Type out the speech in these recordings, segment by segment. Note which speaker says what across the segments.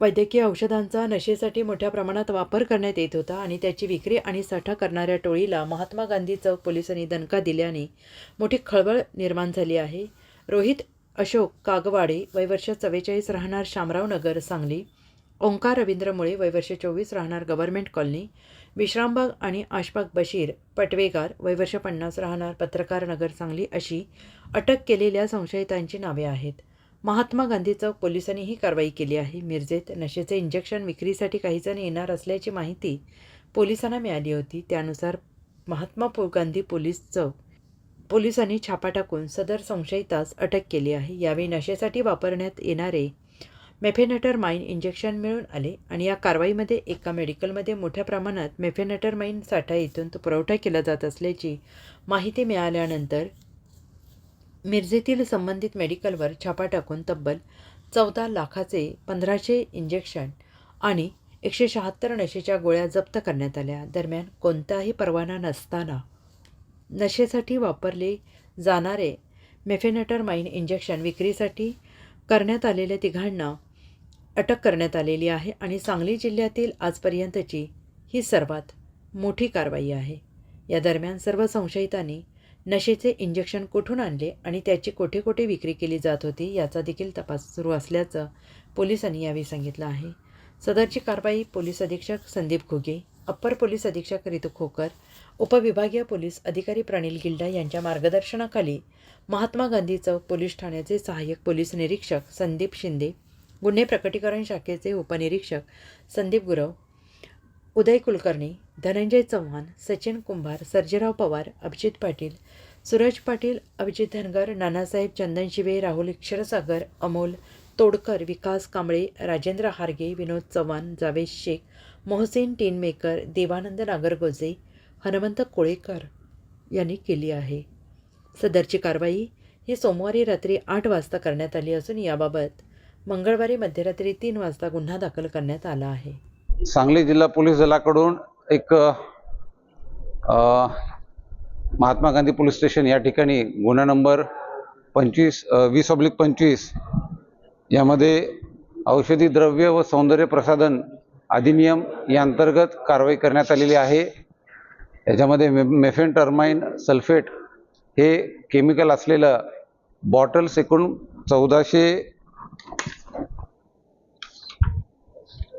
Speaker 1: वैद्यकीय औषधांचा नशेसाठी मोठ्या प्रमाणात वापर करण्यात येत होता आणि त्याची विक्री आणि साठा करणाऱ्या टोळीला महात्मा गांधी चौक पोलिसांनी दणका दिल्याने मोठी खळबळ निर्माण झाली आहे. रोहित अशोक कागवाडे वयवर्ष चव्वेचाळीस राहणार शामराव नगर सांगली ओंकार रवींद्र मुळे वयवर्ष चोवीस राहणार गव्हर्नमेंट कॉलनी विश्रामबाग आणि आशबाग बशीर पटवेगार वयवर्ष पन्नास राहणार पत्रकार नगर सांगली अशी अटक केलेल्या संशयितांची नावे आहेत. महात्मा गांधी चौक पोलिसांनी ही कारवाई केली आहे. मिरजेत नशेचे इंजेक्शन विक्रीसाठी काही जण येणार असल्याची माहिती पोलिसांना मिळाली होती. त्यानुसार महात्मा पो गांधी पोलीस चौक पोलिसांनी छापा टाकून सदर संशयितास अटक केली आहे. यावेळी नशेसाठी वापरण्यात येणारे मेफेनटर माइन इंजेक्शन मिळून आले आणि या कारवाईमध्ये एका मेडिकलमध्ये मोठ्या प्रमाणात मेफेनटर माईन साठा येथून तो पुरवठा केला जात असल्याची माहिती मिळाल्यानंतर मिरजेतील संबंधित मेडिकलवर छापा टाकून तब्बल चौदा लाखाचे पंधराशे इंजेक्शन आणि एकशे शहात्तर नशेच्या गोळ्या जप्त करण्यात आल्या. दरम्यान कोणताही परवाना नसताना नशेसाठी वापरले जाणारे मेफेनेटर माइन इंजेक्शन विक्रीसाठी करण्यात आलेल्या तिघांना अटक करण्यात आलेली आहे आणि सांगली जिल्ह्यातील आजपर्यंतची ही सर्वात मोठी कारवाई आहे. या दरम्यान सर्व संशयितांनी नशेचे इंजेक्शन कुठून आणले आणि त्याची कोठे कोठे विक्री केली जात होती याचा देखील तपास सुरू असल्याचं पोलिसांनी यावेळी सांगितलं आहे. सदरची कारवाई पोलीस अधीक्षक संदीप घुगे अप्पर पोलीस अधीक्षक रितू खोकर उपविभागीय पोलीस अधिकारी प्रणील गिल्डा यांच्या मार्गदर्शनाखाली महात्मा गांधी चौक पोलीस ठाण्याचे सहाय्यक पोलीस निरीक्षक संदीप शिंदे गुन्हे प्रकटीकरण शाखेचे उपनिरीक्षक संदीप गुरव उदय कुलकर्णी धनंजय चव्हाण सचिन कुंभार सर्जेराव पवार अभिजित पाटील सूरज पाटील अभिजित धनगर नानासाहेब चंदन शिवे राहुल क्षीरसागर अमोल तोडकर विकास कांबळे राजेंद्र हारगे विनोद चव्हाण जावेद शेख मोहसेन टीनमेकर देवानंद नागरगोजे हनुमंत कोळेकर यांनी केली आहे. सदरची कारवाई ही सोमवारी रात्री आठ वाजता करण्यात आली असून याबाबत मंगळवारी मध्यरात्री तीन वाजता गुन्हा दाखल करण्यात आला आहे.
Speaker 2: सांगली जिल्हा पोलीस दलाकडून एक महात्मा गांधी पोलीस स्टेशन या ठिकाणी गुन्हा नंबर पंचवीस वीस ऑब्लिक पंचवीस यामध्ये औषधी द्रव्य व सौंदर्य प्रसाधन अधिनियम या अंतर्गत कारवाई करण्यात आलेली आहे. याच्यामध्ये मे मेफेन टर्माइन सल्फेट हे केमिकल असलेलं बॉटल्स एकूण चौदाशे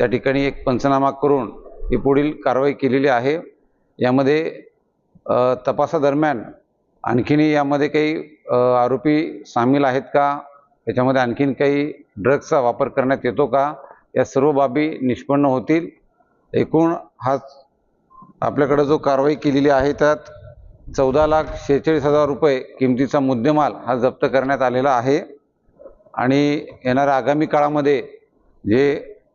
Speaker 2: त्या ठिकाणी एक पंचनामा करून ही पुढील कारवाई केलेली आहे. यामध्ये तपासादरम्यान आणखीनही यामध्ये काही आरोपी सामील आहेत का? त्याच्यामध्ये आणखीन काही ड्रग्सचा वापर करण्यात येतो का? या सर्व बाबी निष्पन्न होतील. एकूण हा आपल्याकडं जो कारवाई केलेली आहे त्यात चौदा लाख शेहेचाळीस हजार रुपये किमतीचा मुद्देमाल हा जप्त करण्यात आलेला आहे. आणि येणाऱ्या आगामी काळामध्ये जे